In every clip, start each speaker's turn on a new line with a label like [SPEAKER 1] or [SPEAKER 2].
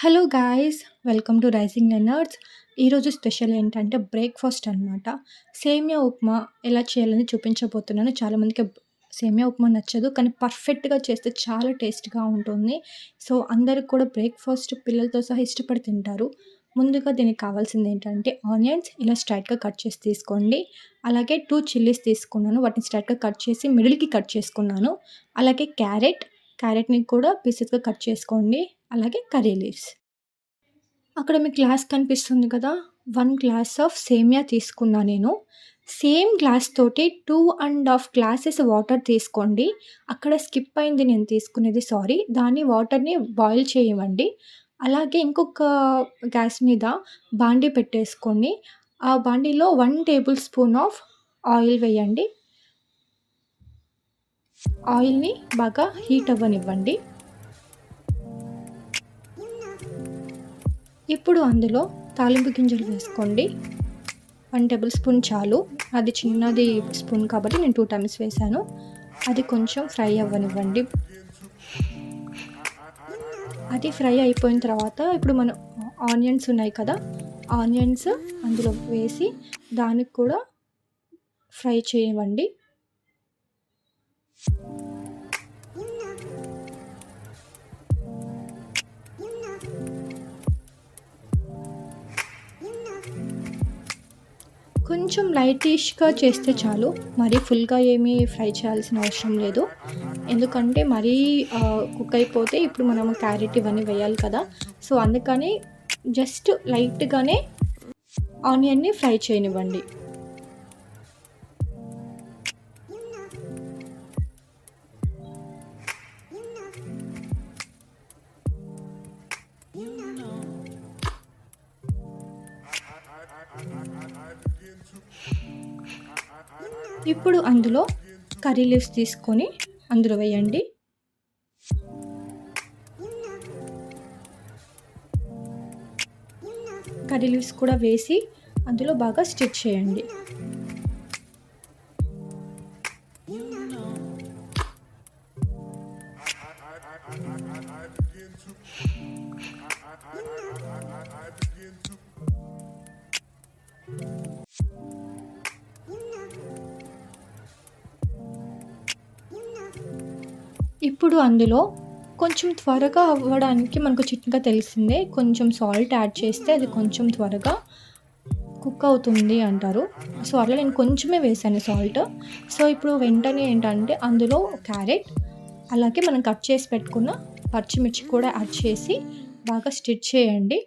[SPEAKER 1] Hello guys welcome to Rising Learners ఈరోజు special ఏంటంటే breakfast అనమాట సేమియా ఉప్మా ఎలా చేయాలని చూపించబోతున్నాను. చాలామందికి సేమియా ఉప్మా నచ్చదు కానీ పర్ఫెక్ట్గా చేస్తే చాలా టేస్ట్గా ఉంటుంది. సో అందరికి కూడా బ్రేక్ఫాస్ట్ పిల్లలతో సహా ఇష్టపడి తింటారు. ముందుగా దీనికి కావాల్సింది ఏంటంటే ఆనియన్స్ ఇలా స్ట్రైట్గా కట్ చేసి తీసుకోండి. అలాగే టూ చిల్లీస్ తీసుకున్నాను వాటిని స్ట్రైట్గా కట్ చేసి మిడిల్కి కట్ చేసుకున్నాను. అలాగే క్యారెట్ క్యారెట్ని కూడా పీసెస్గా కట్ చేసుకోండి. అలాగే కర్రీ లీవ్స్ అక్కడ మీ గ్లాస్ కనిపిస్తుంది కదా? వన్ గ్లాస్ ఆఫ్ సేమియా తీసుకున్నా నేను. సేమ్ గ్లాస్ తోటి two and half glasses water తీసుకోండి. అక్కడ స్కిప్ అయింది నేను తీసుకునేది సారీ దాన్ని వాటర్ని బాయిల్ చేయమండి. అలాగే ఇంకొక గ్యాస్ మీద బాండీ పెట్టేసుకొని ఆ బాండీలో one tablespoon of oil వేయండి. ఆయిల్ని బాగా హీట్ అవ్వనివ్వండి. ఇప్పుడు అందులో తాలింపు గింజలు వేసుకోండి. వన్ టేబుల్ స్పూన్ చాలు. అది చిన్నది స్పూన్ కాబట్టి నేను టూ టైమ్స్ వేసాను అది కొంచెం ఫ్రై అవ్వనివ్వండి. అది ఫ్రై అయిపోయిన తర్వాత ఇప్పుడు మనం ఆనియన్స్ ఉన్నాయి కదా ఆనియన్స్ అందులో వేసి దానికి కూడా ఫ్రై చేయవండి కొంచెం లైటిష్గా చేస్తే చాలు. మరీ ఫుల్గా ఏమీ ఫ్రై చేయాల్సిన అవసరం లేదు. ఎందుకంటే మరీ కుక్ అయిపోతే ఇప్పుడు మనం క్యారెట్ ఇవన్నీ వేయాలి కదా. సో అందుకని జస్ట్ లైట్గానే ఆనియన్ని ఫ్రై చేయనివ్వండి. ఇప్పుడు అందులో కర్రీ లీవ్స్ తీసుకొని అందులో వేయండి. కర్రీ లీవ్స్ కూడా వేసి అందులో బాగా స్టిచ్ చేయండి. ఇప్పుడు అందులో కొంచెం త్వరగా అవ్వడానికి మనకు చిట్కా తెలిసిందే. కొంచెం సాల్ట్ యాడ్ చేస్తే అది కొంచెం త్వరగా కుక్ అవుతుంది అంటారు. సో అట్లా నేను కొంచెమే వేసాను సాల్ట్. సో ఇప్పుడు వెంటనే ఏంటంటే అందులో క్యారెట్ అలాగే మనం కట్ చేసి పెట్టుకున్న పచ్చిమిర్చి కూడా యాడ్ చేసి బాగా స్టిచ్ చేయండి.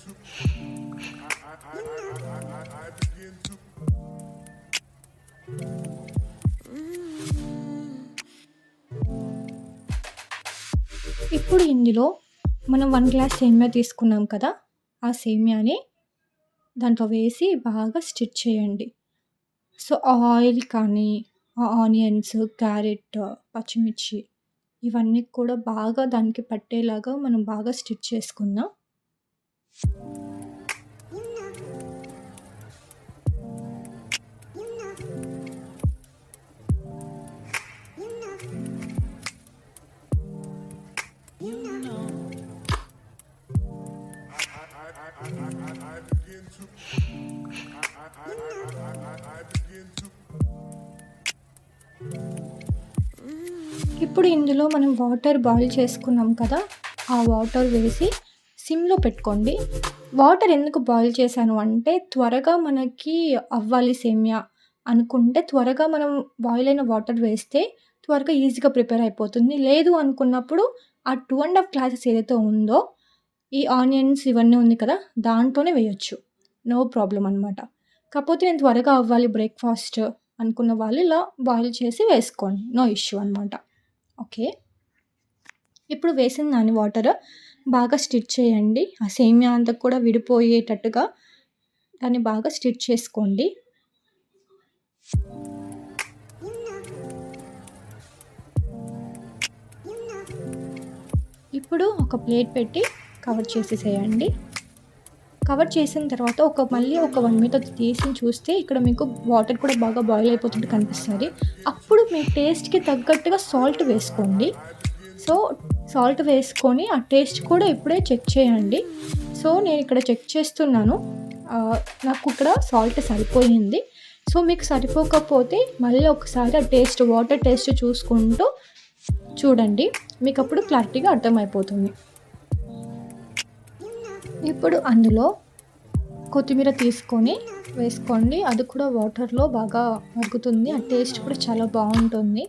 [SPEAKER 1] ఇప్పుడు ఇందులో మనం వన్ గ్లాస్ సేమియా తీసుకున్నాం కదా ఆ సేమియాని దాంట్లో వేసి బాగా స్టిచ్ చేయండి. సో ఆయిల్ కానీ ఆనియన్స్ క్యారెట్ పచ్చిమిర్చి ఇవన్నీ కూడా బాగా దానికి పట్టేలాగా మనం బాగా స్టిచ్ చేసుకుందాం. ఇప్పుడు ఇందులో మనం వాటర్ బాయిల్ చేసుకున్నాం కదా ఆ వాటర్ వేసి సిమ్లో పెట్టుకోండి. వాటర్ ఎందుకు బాయిల్ చేశాను అంటే త్వరగా మనకి అవ్వాలి సేమియా అనుకుంటే త్వరగా మనం బాయిల్ అయిన వాటర్ వేస్తే త్వరగా ఈజీగా ప్రిపేర్ అయిపోతుంది. లేదు అనుకున్నప్పుడు ఆ టూ అండ్ హాఫ్ గ్లాసెస్ ఏదైతే ఉందో ఈ ఆనియన్స్ ఇవన్నీ ఉంది కదా దాంట్లోనే వేయొచ్చు. నో ప్రాబ్లం అనమాట కాకపోతే నేను త్వరగా అవ్వాలి బ్రేక్ఫాస్ట్ అనుకున్న వాళ్ళు ఇలా బాయిల్ చేసి వేసుకోండి. నో ఇష్యూ అనమాట ఓకే. ఇప్పుడు వేసింది దాని వాటర్ బాగా స్టిచ్ చేయండి. ఆ సేమియా అంతా కూడా విడిపోయేటట్టుగా దాన్ని బాగా స్టిచ్ చేసుకోండి. ఇప్పుడు ఒక ప్లేట్ పెట్టి కవర్ చేసేసేయండి. కవర్ చేసిన తర్వాత ఒక మళ్ళీ ఒక వన్ మినిట్ తీసి చూస్తే ఇక్కడ మీకు వాటర్ కూడా బాగా బాయిల్ అయిపోతుంటే కనిపిస్తుంది. అప్పుడు మీ టేస్ట్కి తగ్గట్టుగా సాల్ట్ వేసుకోండి. సో సాల్ట్ వేసుకొని ఆ టేస్ట్ కూడా ఇప్పుడే చెక్ చేయండి. సో నేను ఇక్కడ చెక్ చేస్తున్నాను. నాకు ఇక్కడ సాల్ట్ సరిపోయింది. సో మీకు సరిపోకపోతే మళ్ళీ ఒకసారి ఆ టేస్ట్ వాటర్ టేస్ట్ చూసుకుంటూ చూడండి. మీకు అప్పుడు క్లారిటీగా అర్థమైపోతుంది. ఇప్పుడు అందులో కొత్తిమీర తీసుకొని వేసుకోండి. అది కూడా వాటర్లో బాగా మరుగుతుంది ఆ టేస్ట్ కూడా చాలా బాగుంటుంది.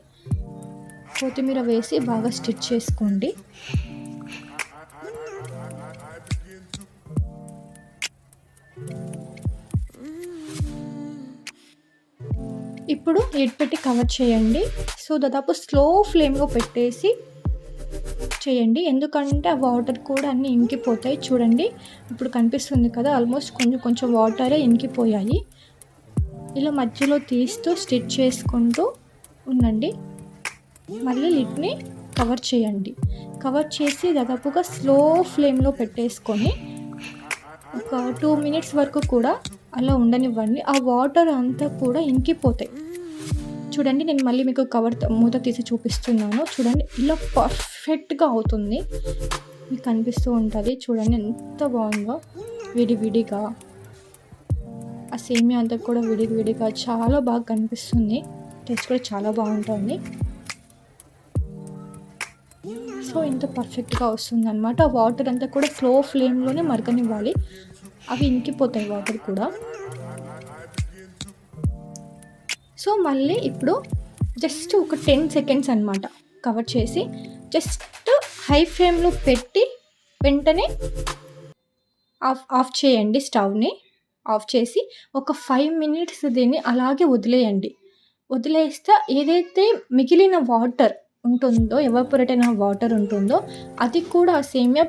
[SPEAKER 1] కొత్తిమీర వేసి బాగా స్టిచ్ చేసుకోండి. ఇప్పుడు లిడ్ పెట్టి కవర్ చేయండి. సో దాదాపు స్లో ఫ్లేమ్లో పెట్టేసి చేయండి. ఎందుకంటే ఆ వాటర్ కూడా అన్నీ ఇంకిపోతాయి. చూడండి ఇప్పుడు కనిపిస్తుంది కదా ఆల్మోస్ట్ కొంచెం కొంచెం వాటరే ఇంకిపోయాయి. ఇలా మధ్యలో తీస్తూ స్టిచ్ చేసుకుంటూ ఉండండి. మళ్ళీ లిడ్ని కవర్ చేయండి. కవర్ చేసి దాదాపుగా స్లో ఫ్లేమ్లో పెట్టేసుకొని ఒక టూ మినిట్స్ వరకు కూడా అలా ఉండనివ్వండి. ఆ వాటర్ అంతా కూడా ఇంకిపోతాయి. చూడండి నేను మళ్ళీ మీకు కవర్ మూత తీసి చూపిస్తున్నాను. చూడండి ఇలా పర్ఫెక్ట్గా అవుతుంది. మీకు కనిపిస్తూ ఉంటుంది. చూడండి ఎంత బాగుందో. విడివిడిగా ఆ సేమియా అంతా కూడా విడివిడిగా చాలా బాగా కనిపిస్తుంది. టేస్ట్ కూడా చాలా బాగుంటుంది. సో ఇంత పర్ఫెక్ట్గా వస్తుందన్నమాట. వాటర్ అంతా కూడా స్లో ఫ్లేమ్లోనే మరగనివ్వాలి అవి ఇంకిపోతాయి వాటర్ కూడా. సో మళ్ళీ ఇప్పుడు జస్ట్ ఒక టెన్ సెకండ్స్ అనమాట కవర్ చేసి జస్ట్ హై ఫ్లేమ్లో పెట్టి వెంటనే ఆఫ్ ఆఫ్ చేయండి స్టవ్ని. ఆఫ్ చేసి ఒక ఫైవ్ మినిట్స్ దీన్ని అలాగే వదిలేయండి. వదిలేస్తే ఏదైతే మిగిలిన వాటర్ ఉంటుందో ఎవాపరేట్ అయిన వాటర్ ఉంటుందో అది కూడా సేమియా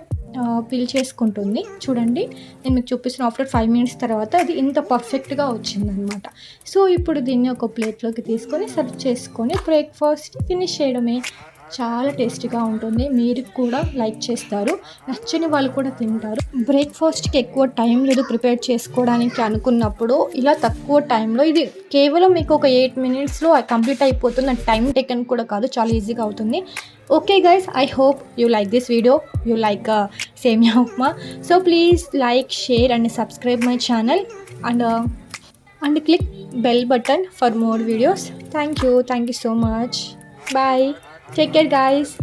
[SPEAKER 1] చేసుకుంటుంది. చూడండి నేను మీకు చూపిస్తున్న ఆఫ్టర్ ఫైవ్ మినిట్స్ తర్వాత అది ఇంత పర్ఫెక్ట్గా వచ్చిందనమాట సో ఇప్పుడు దీన్ని ఒక ప్లేట్లోకి తీసుకొని సర్వ్ చేసుకొని బ్రేక్ఫాస్ట్ ఫినిష్ చేయడమే. చాలా టేస్టీగా ఉంటుంది. మీరు కూడా లైక్ చేస్తారు. నచ్చని వాళ్ళు కూడా తింటారు. బ్రేక్ఫాస్ట్కి ఎక్కువ టైం లేదు ప్రిపేర్ చేసుకోవడానికి అనుకున్నప్పుడు ఇలా తక్కువ టైంలో ఇది కేవలం మీకు ఒక ఎయిట్ మినిట్స్లో కంప్లీట్ అయిపోతుంది. టైం టేకన్ కూడా కాదు చాలా ఈజీగా అవుతుంది. Okay guys I hope you like this video. You like semiya upma. So please like share and subscribe my channel. And and click bell button for more videos. Thank you. Thank you so much. Bye. Take care, guys.